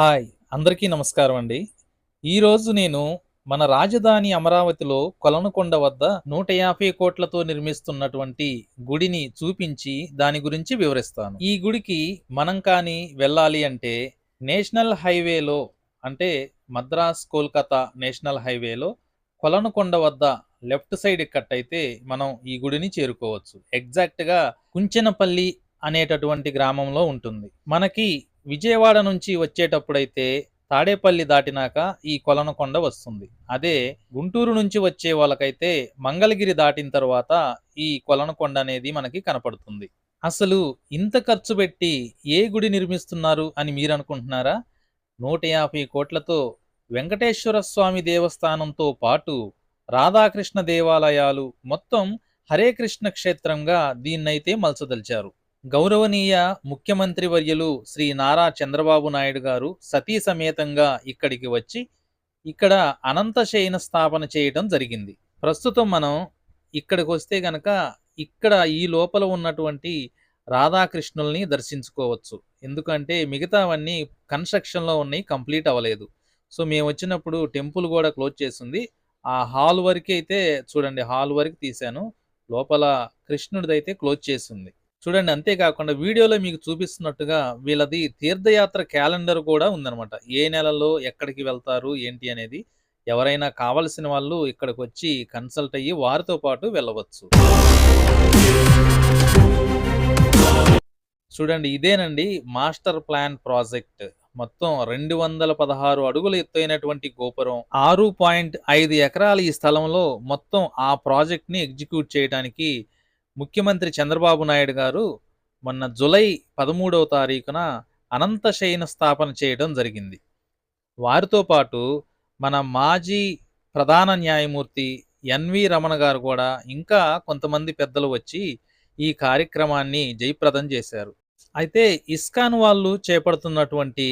Hi అందరికీ నమస్కారం అండి. ఈరోజు నేను మన రాజధాని అమరావతిలో కొలనుకొండ వద్ద నూట యాభై కోట్లతో నిర్మిస్తున్నటువంటి గుడిని చూపించి దాని గురించి వివరిస్తాను. ఈ గుడికి మనం కానీ వెళ్ళాలి అంటే నేషనల్ హైవేలో అంటే మద్రాస్ కోల్కతా నేషనల్ హైవేలో కొలనుకొండ వద్ద లెఫ్ట్ సైడ్ కట్ అయితే మనం ఈ గుడిని చేరుకోవచ్చు. ఎగ్జాక్ట్గా కుంచెనపల్లి అనేటటువంటి గ్రామంలో ఉంటుంది. మనకి విజయవాడ నుంచి వచ్చేటప్పుడైతే తాడేపల్లి దాటినాక ఈ కొలనకొండ వస్తుంది. అదే గుంటూరు నుంచి వచ్చే వాళ్ళకైతే మంగళగిరి దాటిన తర్వాత ఈ కొలనకొండ అనేది మనకి కనపడుతుంది. అసలు ఇంత ఖర్చు పెట్టి ఏ గుడి నిర్మిస్తున్నారు అని మీరు అనుకుంటున్నారా? నూట యాభై కోట్లతో వెంకటేశ్వర స్వామి దేవస్థానంతో పాటు రాధాకృష్ణ దేవాలయాలు మొత్తం హరే కృష్ణ క్షేత్రంగా దీన్నైతే మలచదలిచారు. గౌరవనీయ ముఖ్యమంత్రి వర్యులు శ్రీ నారా చంద్రబాబు నాయుడు గారు సతీ సమేతంగా ఇక్కడికి వచ్చి ఇక్కడ అనంతశయన స్థాపన చేయడం జరిగింది. ప్రస్తుతం మనం ఇక్కడికి వస్తే గనక ఇక్కడ ఈ లోపల ఉన్నటువంటి రాధాకృష్ణుల్ని దర్శించుకోవచ్చు. ఎందుకంటే మిగతావన్నీ కన్స్ట్రక్షన్లో ఉన్నాయి కంప్లీట్ అవ్వలేదు. సో మేము వచ్చినప్పుడు టెంపుల్ కూడా క్లోజ్ చేసింది. ఆ హాల్ వరకు అయితే చూడండి హాల్ వరకు తీశాను. లోపల కృష్ణుడిదైతే క్లోజ్ చేసింది. చూడండి అంతేకాకుండా వీడియోలో మీకు చూపిస్తున్నట్టుగా వీళ్ళది తీర్థయాత్ర క్యాలెండర్ కూడా ఉందన్నమాట. ఏ నెలలో ఎక్కడికి వెళ్తారు ఏంటి అనేది ఎవరైనా కావలసిన వాళ్ళు ఇక్కడికి వచ్చి కన్సల్ట్ అయ్యి వారితో పాటు వెళ్ళవచ్చు. చూడండి ఇదేనండి మాస్టర్ ప్లాన్ ప్రాజెక్ట్. మొత్తం రెండు వందల పదహారు అడుగుల ఎత్తైనటువంటి గోపురం. ఆరు పాయింట్ ఐదు ఎకరాల ఈ స్థలంలో మొత్తం ఆ ప్రాజెక్ట్ని ఎగ్జిక్యూట్ చేయడానికి ముఖ్యమంత్రి చంద్రబాబు నాయుడు గారు మొన్న జులై పదమూడవ తారీఖున అనంతశయన స్థాపన చేయడం జరిగింది. వారితో పాటు మన మాజీ ప్రధాన న్యాయమూర్తి ఎన్వి రమణ గారు కూడా ఇంకా కొంతమంది పెద్దలు వచ్చి ఈ కార్యక్రమాన్ని జయప్రదం చేశారు. అయితే ఇస్కాన్ వాళ్ళు చేపడుతున్నటువంటి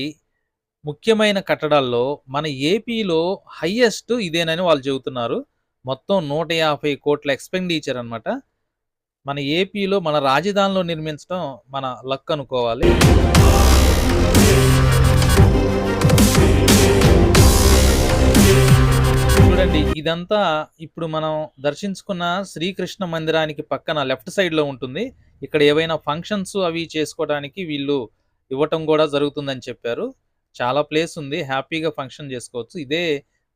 ముఖ్యమైన కట్టడాల్లో మన ఏపీలో హయ్యెస్ట్ ఇదేనని వాళ్ళు చెబుతున్నారు. మొత్తం నూట యాభై కోట్ల ఎక్స్పెండిచర్ అనమాట మన ఏపీలో మన రాజధానిలో నిర్మించడం మన లక్ అనుకోవాలి. చూడండి ఇదంతా ఇప్పుడు మనం దర్శించుకున్న శ్రీకృష్ణ మందిరానికి పక్కన లెఫ్ట్ సైడ్లో ఉంటుంది. ఇక్కడ ఏవైనా ఫంక్షన్స్ అవి చేసుకోవడానికి వీళ్ళు ఇవ్వటం కూడా జరుగుతుందని చెప్పారు. చాలా ప్లేస్ ఉంది. హ్యాపీగా ఫంక్షన్ చేసుకోవచ్చు. ఇదే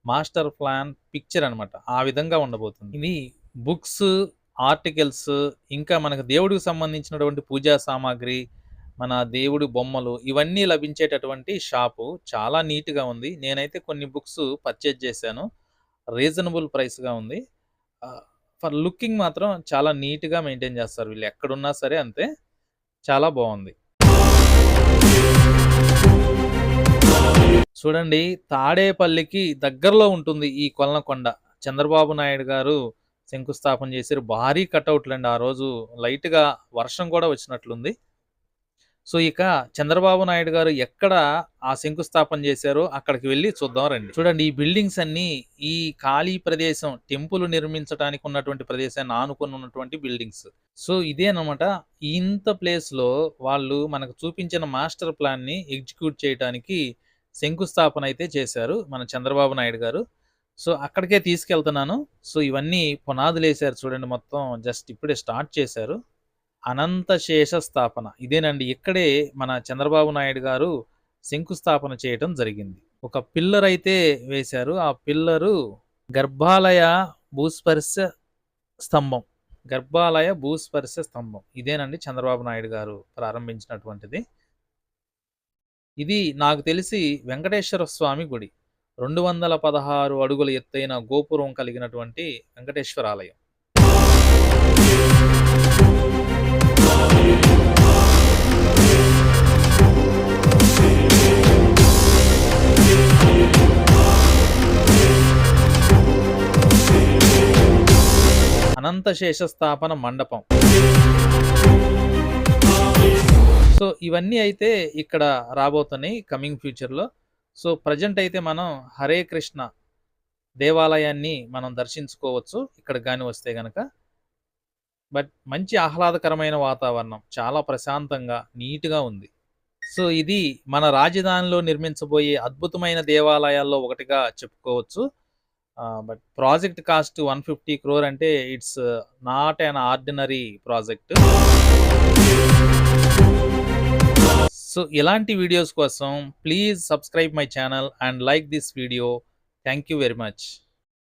మాస్టర్ ప్లాన్ పిక్చర్ అన్నమాట. ఆ విధంగా ఉండబోతుంది. ఇది బుక్స్ ఆర్టికల్స్ ఇంకా మనకు దేవుడికి సంబంధించినటువంటి పూజా సామాగ్రి మన దేవుడి బొమ్మలు ఇవన్నీ లభించేటటువంటి షాపు చాలా నీట్గా ఉంది. నేనైతే కొన్ని బుక్స్ పర్చేజ్ చేశాను. రీజనబుల్ ప్రైస్గా ఉంది. ఫర్ లుకింగ్ మాత్రం చాలా నీట్గా మెయింటైన్ చేస్తారు వీళ్ళు. ఎక్కడున్నా సరే అంతే. చాలా బాగుంది. చూడండి తాడేపల్లికి దగ్గరలో ఉంటుంది ఈ కొలనకొండ. చంద్రబాబు నాయుడు గారు శంకుస్థాపన చేశారు. భారీ కట్అవుట్లు అండి. ఆ రోజు లైట్గా వర్షం కూడా వచ్చినట్లుంది. సో ఇక చంద్రబాబు నాయుడు గారు ఎక్కడ ఆ శంకుస్థాపన చేశారో అక్కడికి వెళ్ళి చూద్దాం రండి. చూడండి ఈ బిల్డింగ్స్ అన్ని ఈ ఖాళీ ప్రదేశం టెంపుల్ నిర్మించడానికి ఉన్నటువంటి ప్రదేశాన్ని ఆనుకొని ఉన్నటువంటి బిల్డింగ్స్. సో ఇదేనమాట ఇంత ప్లేస్లో వాళ్ళు మనకు చూపించిన మాస్టర్ ప్లాన్ని ఎగ్జిక్యూట్ చేయడానికి శంకుస్థాపన అయితే చేశారు మన చంద్రబాబు నాయుడు గారు. సో అక్కడికే తీసుకెళ్తున్నాను. సో ఇవన్నీ పునాదులు వేశారు చూడండి మొత్తం. జస్ట్ ఇప్పుడే స్టార్ట్ చేశారు. అనంత శేష స్థాపన ఇదేనండి ఇక్కడే మన చంద్రబాబు నాయుడు గారు శంకుస్థాపన చేయటం జరిగింది. ఒక పిల్లర్ అయితే వేశారు. ఆ పిల్లరు గర్భాలయ భూస్పర్శ స్తంభం. గర్భాలయ భూస్పర్శ స్తంభం. ఇదేనండి చంద్రబాబు నాయుడు గారు ప్రారంభించినటువంటిది. ఇది నాకు తెలిసి వెంకటేశ్వర స్వామి గుడి. రెండు వందల పదహారు అడుగుల ఎత్తైన గోపురం కలిగినటువంటి వెంకటేశ్వర ఆలయం అనంత శేష స్థాపన మండపం. సో ఇవన్నీ అయితే ఇక్కడ రాబోతున్నాయి కమింగ్ ఫ్యూచర్లో. సో ప్రజెంట్ అయితే మనం హరే కృష్ణ దేవాలయాన్ని మనం దర్శించుకోవచ్చు ఇక్కడ కానీ వస్తే గనక బట్ మంచి ఆహ్లాదకరమైన వాతావరణం చాలా ప్రశాంతంగా నీట్గా ఉంది సో ఇది మన రాజధానిలో నిర్మించబోయే అద్భుతమైన దేవాలయాల్లో ఒకటిగా చెప్పుకోవచ్చు. బట్ ప్రాజెక్ట్ కాస్ట్ 150 క్రోర్ అంటే it's not an ordinary project. So ఇలాంటి వీడియోస్ కోసం please subscribe my channel and like this video. Thank you very much.